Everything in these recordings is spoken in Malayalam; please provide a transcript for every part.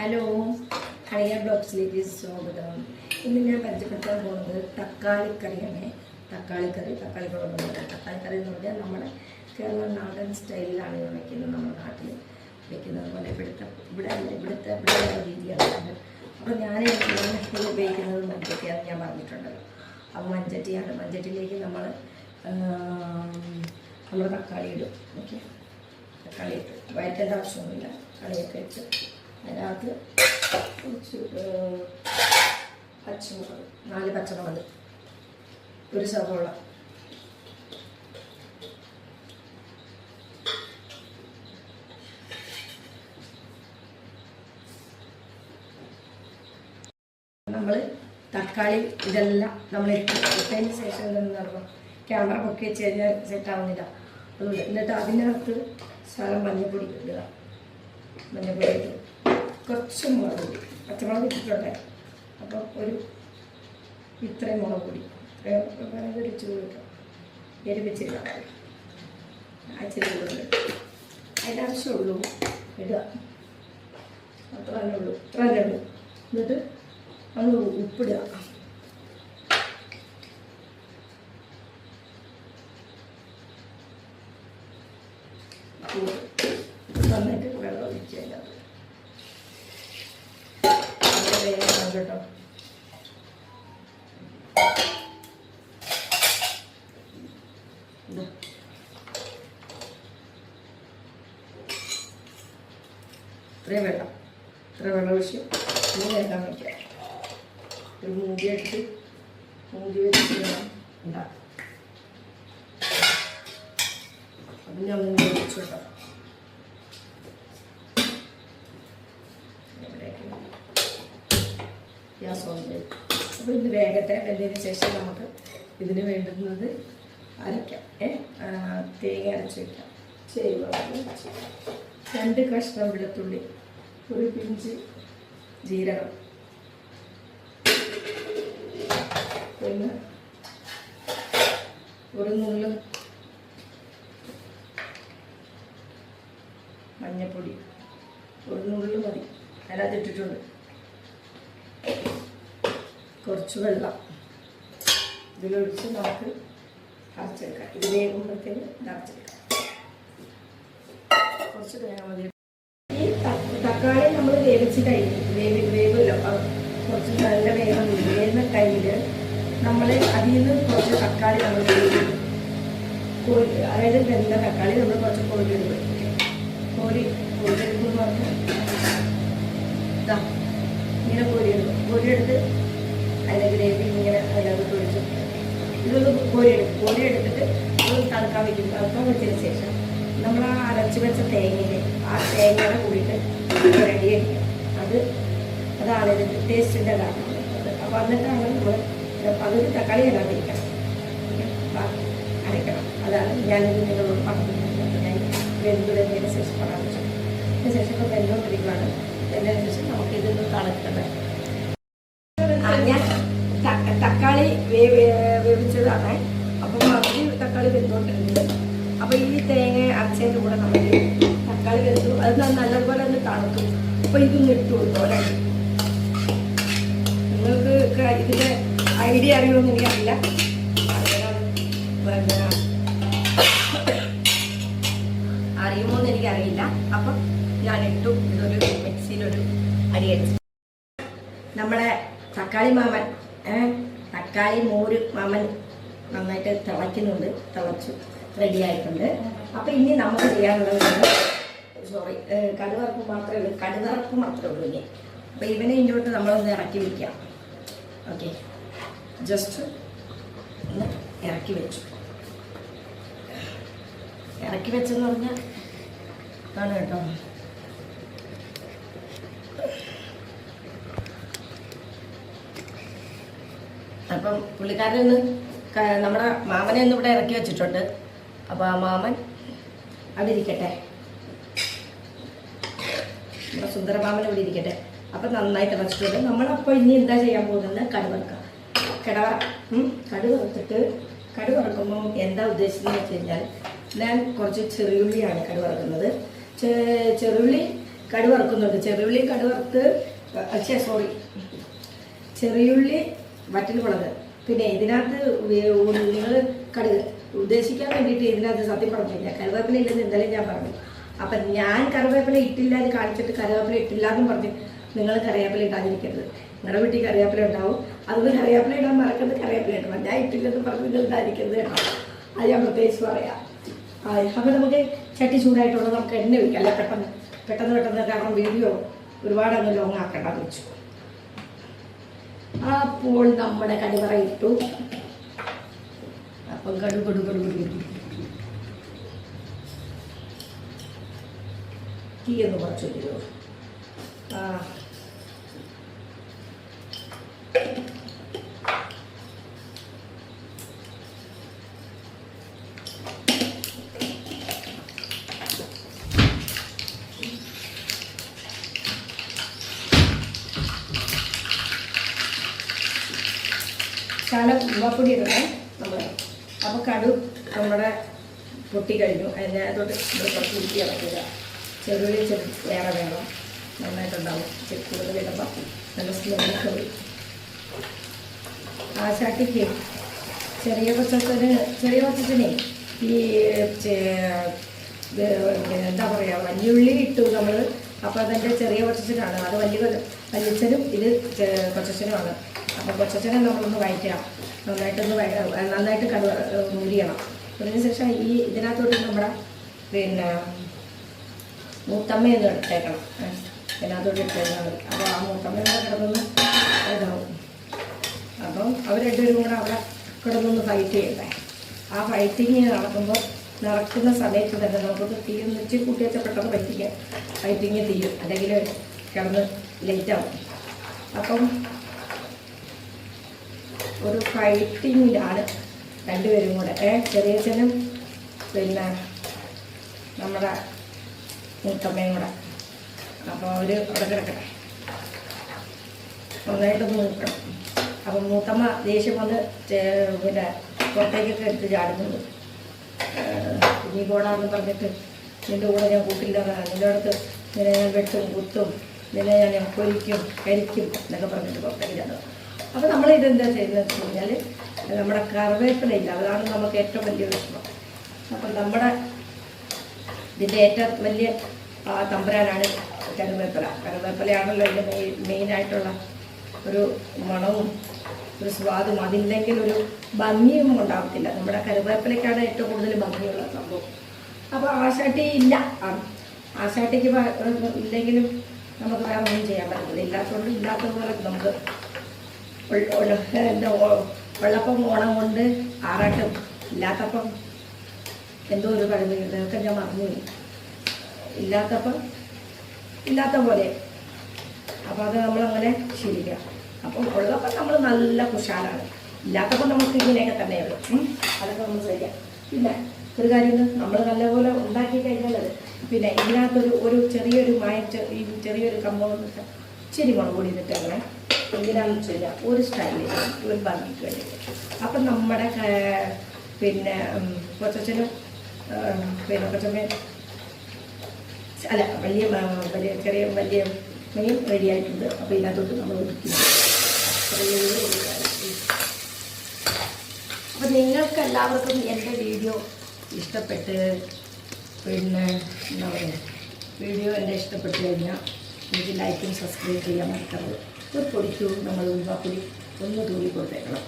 ഹലോ. ഹണിയ ബ്ലോഗ്സിലേക്ക് സ്വാഗതം. ഇന്ന് ഞാൻ പരിചയപ്പെടുത്താൻ പോകുന്നത് തക്കാളിക്കറിയാണ്. തക്കാളിക്കറി തക്കാളി കുഴമ്പ് തക്കാളി കറി എന്ന് പറഞ്ഞാൽ നമ്മുടെ കേരള നാടൻ സ്റ്റൈലിലാണ് വയ്ക്കുന്നത് നമ്മുടെ നാട്ടിൽ വയ്ക്കുന്നത് പോലെ. ഇവിടുത്തെ ഇവിടെ ഇവിടുത്തെ ഇവിടെ രീതിയാണ് അപ്പോൾ ഞാൻ ഉപയോഗിക്കുന്നത് മഞ്ചട്ടിയാണ് ഞാൻ പറഞ്ഞിട്ടുണ്ടല്ലോ അപ്പോൾ മഞ്ചട്ടിയാണ്. മഞ്ചട്ടിയിലേക്ക് നമ്മൾ നമ്മൾ തക്കാളി ഇടും. ഓക്കെ? തക്കാളി ഇട്ട്. വയറ്റേണ്ട ആവശ്യമൊന്നുമില്ല. തക്കാളിയൊക്കെ ഇട്ട് അതിനകത്ത് കുറച്ച് പച്ചമുളക് നാല് പച്ചമുളക് ഒരു സവോള. നമ്മൾ തക്കാളി ഇതെല്ലാം നമ്മൾ ഇട്ട് ഇട്ടതിന് ശേഷം നടക്കും? ക്യാമറ പൊക്കി വെച്ച് കഴിഞ്ഞാൽ സെറ്റ് ആവുന്നില്ല. അതുകൊണ്ട് എന്നിട്ട് അതിനകത്ത് ശകലം മഞ്ഞപ്പൊടി ഇടുക. മഞ്ഞപ്പൊടി ഇട്ട് കുറച്ച് മുളക് പൊടി പച്ചമുളക് ഇട്ടിട്ടുണ്ട്. അപ്പം ഒരു ഇത്രയും മുളക് പൊടി ഇത്രയും ഒരു ഇച്ചിരി കിട്ടും എരിവിച്ചില്ല ഇച്ചിരി കൂടുതൽ അതിന്റെ ആവശ്യമുള്ളൂ ഇടുക. അത്ര തന്നെ ഉള്ളൂ ഇത്ര തന്നെ ഉള്ളൂ. എന്നിട്ട് നമ്മൾ ഉപ്പിടുക. ഉപ്പ് നന്നായിട്ട് വെള്ളം ഒഴിക്കുക അതിനകത്ത്. നല്ല വേഗം കേട്ടോ ഇതാ. ഇത്രയും വെള്ളം. ഇത്ര വെള്ളം ഒഴിച്ച് ഇനി വേഗം വയ്ക്കാം ഒരു മൂടി എടുത്ത് മൂടി വെച്ചിട്ട് വേണം ഉണ്ടാക്കാം ഞാൻ മൂടി വെച്ചു കേട്ടോ ഗ്യാസ് ഓൺ ചെയ്തു അപ്പോൾ ഇത് വേഗത്തെ വെന്തതിന് ശേഷം നമുക്ക് ഇതിന് വേണ്ടുന്നത് അരയ്ക്കാം ഏ? തേങ്ങ അരച്ച് വയ്ക്കാം ചേരുവ രണ്ട് കഷ്ണം വെളുത്തുള്ളി ഒരു പിഞ്ച് ജീരകം. പിന്നെ ഒരു നുള്ളു മഞ്ഞപ്പൊടി ഒരു നുള്ളു മതി അതിനകത്ത് ഇട്ടിട്ടുണ്ട് കുറച്ച് വെള്ളം. ഇതിലൊഴിച്ച് നമുക്ക് അരച്ചെടുക്കാം. ഇത് വേകുമ്പോഴത്തേന് ഇതരച്ചെടുക്കാം കുറച്ച് തേങ്ങ മതി. ഈ തക്കാളി നമ്മൾ വേവിച്ച് കഴിഞ്ഞു. വേവി വേവില്ല കുറച്ച് നല്ല വേഗം വേവുന്ന ടൈമിൽ നമ്മൾ അതിൽ നിന്ന് കുറച്ച് തക്കാളി നമ്മൾ കോരി കോരി അതായത് വെന്ത തക്കാളി നമ്മൾ കുറച്ച് കോരി എടുക്കും. കോരി കോരി ഇങ്ങനെ കോരിയെടുക്കും കോരിയെടുത്ത് അതിന്റെ ഗ്രേവി ഇങ്ങനെ അതിനകത്ത് ഒഴിച്ചു ഇതൊന്ന് കോരിയെടുക്കും കോരിയെടുത്തിട്ട് ഇത് തണുക്കാൻ വയ്ക്കും തണുക്കാൻ വെച്ചതിന് ശേഷം നമ്മൾ ആ അരച്ച് വെച്ച തേങ്ങയിലെ ആ തേങ്ങയുടെ കൂടിയിട്ട് റെഡിയാക്കി അത് അതാണ് ഇതിന്റെ ടേസ്റ്റിന്റെ കാരണം അപ്പോൾ എന്നിട്ടാണ് നമ്മൾ പകുതി തക്കാളി ഇടാതിരിക്കണം അരയ്ക്കണം അതാണ് ഞാനിത് നിങ്ങളോട് അപ്പോൾ ഞാൻ വെന്തുടങ്ങിയതിന് ശേഷം വെച്ചു അതിന് ശേഷം ഇപ്പോൾ വെന്തുകൊണ്ടിരിക്കുകയാണ് വെന്തതിന് ശേഷം നമുക്ക് ഇതൊന്ന് തണുക്കട്ടെ ആ, ഞാൻ ത- തക്കാളി വേവി വേവിച്ചതാണ് അപ്പം പകുതി തക്കാളി വെന്തുകൊണ്ടിരുന്നത് അപ്പോൾ ഈ തേങ്ങ അരച്ചതിന്റെ കൂടെ നമ്മൾ തക്കാളി വെന്തു. അത് നല്ലതുപോലെ ഒന്ന് തണുത്തു. അപ്പോൾ ഇതൊന്ന് ഇട്ട് കൊടുത്തു അല്ലേ? നിങ്ങൾക്ക് ഇതിന്റെ ഐഡിയ അറിയുമെന്ന് എനിക്കറിയില്ല. അറിയുമോ എന്ന് എനിക്കറിയില്ല. അപ്പം ഞാൻ ഇട്ടു. ഇതൊരു മിക്സിയിലൊരു അരി അടിച്ചു നമ്മുടെ തക്കാളി മാമൻ തക്കാളി മോര് മാമൻ നന്നായിട്ട് തിളയ്ക്കുന്നുണ്ട്. തിളച്ചു റെഡി ആയിട്ടുണ്ട്. അപ്പം ഇനി നമുക്ക് ചെയ്യാനുള്ളത് സോറി കടുവറപ്പ് മാത്രമേ ഉള്ളൂ. കടുവറപ്പ് മാത്രമേ ഉള്ളൂ ഇനി. അപ്പം ഇവനെ ഇങ്ങോട്ട് നമ്മളൊന്ന് ഇറക്കി വയ്ക്കാം ഓക്കെ ജസ്റ്റ് ഒന്ന് ഇറക്കി വെച്ചു. ഇറക്കി വെച്ചെന്ന് പറഞ്ഞാൽ കാണും കേട്ടോ. അപ്പം ക- നമ്മുടെ മാമനെ ഒന്ന് ഇവിടെ ഇറക്കി വെച്ചിട്ടുണ്ട്. അപ്പോൾ ആ മാമൻ അവിടെ ഇരിക്കട്ടെ. നമ്മുടെ സുന്ദരമാമൻ ഇവിടെ ഇരിക്കട്ടെ. അപ്പം നന്നായിട്ട് വെച്ചിട്ടുണ്ട്. നമ്മളപ്പോൾ ഇനി എന്താ ചെയ്യാൻ പോകുന്നത്? കടുവറക്ക കിടവറ കടുവ വറുത്തിട്ട് കടുക് വറക്കുമ്പോൾ എന്താ ഉദ്ദേശിക്കുന്നത് വെച്ച് കഴിഞ്ഞാൽ ഞാൻ കുറച്ച് ചെറിയുള്ളിയാണ് കടുക് വറക്കുന്നത്. ചെറുള്ളി കടുവറുക്കുന്നുണ്ട് ചെറിയുള്ളി കടുവറുത്ത് വറുത്ത് സോറി ചെറിയുള്ളി വറ്റൽമുളക്. പിന്നെ ഇതിനകത്ത് നിങ്ങൾ കടു ഉദ്ദേശിക്കാൻ വേണ്ടിയിട്ട് ഇതിനകത്ത് സത്യം പറഞ്ഞില്ല. കറിവേപ്പില ഇല്ലെന്ന് എന്തായാലും ഞാൻ പറഞ്ഞു. അപ്പം ഞാൻ കറിവേപ്പില ഇട്ടില്ല എന്ന് കാണിച്ചിട്ട് കറിവേപ്പില ഇട്ടില്ല എന്നും പറഞ്ഞ് നിങ്ങൾ കറിവേപ്പില ഇടാതിരിക്കരുത്. നിങ്ങളുടെ വീട്ടിൽ കറിവേപ്പില ഉണ്ടാവും. അതുകൊണ്ട് കറിവേപ്പില ഇടാൻ മറക്കരുത് കറിവേപ്പില ഇടണം. ഞാൻ ഇട്ടില്ലെന്ന് പറഞ്ഞ് നിങ്ങൾ ഇടാതിരിക്കരുത് കേട്ടോ. അത് ഞാൻ പ്രത്യേകിച്ച് പറയാം. അപ്പൊ നമുക്ക് ചട്ടി ചൂടായിട്ടുള്ളത് നമുക്ക് എണ്ണ വയ്ക്കാം അല്ല പെട്ടെന്ന് പെട്ടെന്ന് പെട്ടെന്ന് കാരണം വീഡിയോ ഒരുപാട് അങ്ങ് ലോങ് ആക്കേണ്ടെന്ന് വെച്ചു. അപ്പോൾ നമ്മുടെ കടിവറ ഇട്ടു അപ്പം കടു കടു കടു കടു കടു. തീ ഒന്ന് കുറച്ച് ആ. ശാലം ഉള്ളപ്പൊടി ഇടണം നമ്മൾ അപ്പോൾ കടു നമ്മുടെ പൊട്ടി കഴിഞ്ഞു. അതിനകത്തോട്ട് നമ്മൾ കുറച്ച് ഉരുട്ടി ഇറക്കുക ചെറുപടി ചെറു വേറെ വേണം. നന്നായിട്ടുണ്ടാവും. കൂടുതൽ ഇടുമ്പോൾ നല്ല സ്മെല്ലൊക്കെ വരും. ആ ചട്ടിക്ക് ചെറിയ പച്ചത്തിന് ചെറിയ പച്ചത്തിനെ ഈ എന്താ പറയുക വലിയുള്ളി ഇട്ടു നമ്മൾ അപ്പോൾ അതിന്റെ ചെറിയ പച്ചച്ചനാണ്. അത് വലിയ വലിയച്ചനും ഇത് പച്ചച്ചനുമാണ്. അപ്പോൾ കൊച്ചച്ഛനെ നമ്മളൊന്ന് വയറ്റണം നന്നായിട്ടൊന്ന് വഴ നന്നായിട്ട് കടു അതിന് ശേഷം ഈ ഇതിനകത്തോട്ട് നമ്മുടെ പിന്നെ മൂത്തമ്മയൊന്ന് എടുത്തേക്കണം. ഏ, ഇതിനകത്തോട്ട് ഇട്ടേക്കാൻ മതി അപ്പോൾ ആ മൂത്തമ്മയുടെ കിടന്നൊന്ന് ഇതാവും. അപ്പം അവർ രണ്ടുപേരും കൂടെ അവിടെ കിടന്നൊന്ന് ഫൈറ്റ് ചെയ്യണ്ടേ ആ ഫൈറ്റിങ് നടക്കുമ്പോൾ നടക്കുന്ന സമയത്ത് തന്നെ നമുക്കൊന്ന് തീ ഒന്ന് ഇച്ചിരി കൂട്ടി വെച്ചാൽ പെട്ടെന്ന് പറ്റിക്കാം ഫൈറ്റിങ് തീരും. അല്ലെങ്കിൽ കിടന്ന് ലേറ്റാവും അപ്പം ഒരു ഫൈറ്റിങ്ങിലാണ് രണ്ടുപേരും കൂടെ. ഏ ചെറിയച്ഛനും പിന്നെ നമ്മുടെ മൂത്തമ്മയും കൂടെ. അപ്പോൾ അവർ അവിടെ കിടക്കട്ടെ. നന്നായിട്ടൊന്ന് നോക്കണം അപ്പം മൂത്തമ്മ ദേഷ്യം വന്ന് പിന്നെ പുറത്തേക്കൊക്കെ എടുത്ത് ചാടുന്നുണ്ട്. ഇനി പോടാന്ന് പറഞ്ഞിട്ട് നിന്റെ കൂടെ ഞാൻ കൂട്ടില്ല നിന്റെ അടുത്ത് നിന്നെ ഞാൻ വെട്ടും കുത്തും നിന്നെ ഞാൻ പൊരിക്കും കരിക്കും എന്നൊക്കെ പറഞ്ഞിട്ട് പുറത്തേക്ക് ചാടുക അപ്പോൾ നമ്മൾ ഇതെന്താ ചെയ്യുന്നത് വെച്ച് കഴിഞ്ഞാൽ നമ്മുടെ കറിവേപ്പില കറിവേപ്പിലയില്ല. അതാണ് നമുക്ക് ഏറ്റവും വലിയ വിഷമം. അപ്പം നമ്മുടെ ഇതിന്റെ ഏറ്റവും വലിയ തമ്പുരാനാണ് കരുവേപ്പില കരുവേപ്പിലയാണല്ലോ ഇതിന്റെ മെയിൻ മെയിനായിട്ടുള്ള ഒരു മണവും ഒരു സ്വാദും. അതില്ലെങ്കിൽ ഒരു ഭംഗിയും ഉണ്ടാകത്തില്ല നമ്മുടെ കരുവേപ്പിലയ്ക്കാണ് ഏറ്റവും കൂടുതൽ ഭംഗിയുള്ള സംഭവം. അപ്പോൾ ആശാട്ടി ഇല്ല. ആശാട്ടിക്ക് ഇല്ലെങ്കിലും നമുക്ക് വേറെ ഒന്നും ചെയ്യാൻ പറ്റത്തില്ല. ഇല്ലാത്തതുകൊണ്ട് ഇല്ലാത്തതുപോലെ നമുക്ക് എന്താ വെള്ളപ്പം ഓണം കൊണ്ട് ആറാട്ടും ഇല്ലാത്തപ്പം എന്തോ ഒരു കഴിവുണ്ട് അതൊക്കെ ഞാൻ മറന്നുപോയി ഇല്ലാത്തപ്പം ഇല്ലാത്ത പോലെ. അപ്പോൾ അത് നമ്മളങ്ങനെ ശീലിക്കാം അപ്പം ഉള്ളപ്പം നമ്മൾ നല്ല കുശാലാണ്. ഇല്ലാത്തപ്പം നമുക്ക് ഇങ്ങനെയൊക്കെ തന്നെയുള്ളൂ. അതൊക്കെ നമ്മൾ ചെയ്യാം പിന്നെ ഒരു കാര്യം നമ്മൾ നല്ലപോലെ ഉണ്ടാക്കി കഴിഞ്ഞാലത് പിന്നെ ഇതിനകത്തൊരു ഒരു ചെറിയൊരു മായ ചെറിയൊരു കമ്പം വെച്ചാൽ ഇച്ചിരി മുളക് പൊടി ഇട്ടിട്ടങ്ങനെ എന്തിനാണെന്ന് വെച്ച് കഴിഞ്ഞാൽ ഒരു സ്റ്റൈലിൽ ഒരു ഭംഗിക്ക് വേണ്ടിയിട്ട്. അപ്പം നമ്മുടെ പിന്നെ കൊച്ചനും പിന്നെ കൊച്ചമ്മയും അല്ല വലിയ വലിയ ചെറിയ വലിയ മീൻ റെഡിയായിട്ടുണ്ട് അപ്പോൾ ഇതിനകത്തോട്ട് നമ്മൾ ഒഴിക്കും അപ്പം നിങ്ങൾക്ക് എല്ലാവർക്കും എന്റെ വീഡിയോ ഇഷ്ടപ്പെട്ട് പിന്നെ എന്താ പറയുക വീഡിയോ എന്റെ ഇഷ്ടപ്പെട്ട് കഴിഞ്ഞാൽ എനിക്ക് ലൈക്കും സബ്സ്ക്രൈബ് ചെയ്യാൻ മറക്കരുത്. ഒരു പൊടിക്കൂ നമ്മൾ ഉരുവാപ്പൊടി ഒന്ന് തൂടി കൊടുത്തേക്കണം.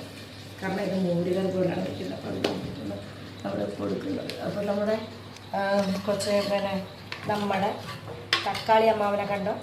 കാരണം ഇത് മൂരുകൾ പോലാണ് വെക്കുന്നത്. അപ്പോൾ അത് കൊണ്ടിട്ടാണ് നമ്മൾ കൊടുക്കുന്നത് അപ്പോൾ നമ്മുടെ കുറച്ച് പിന്നെ നമ്മുടെ തക്കാളി അമ്മാവനെ കണ്ടോ?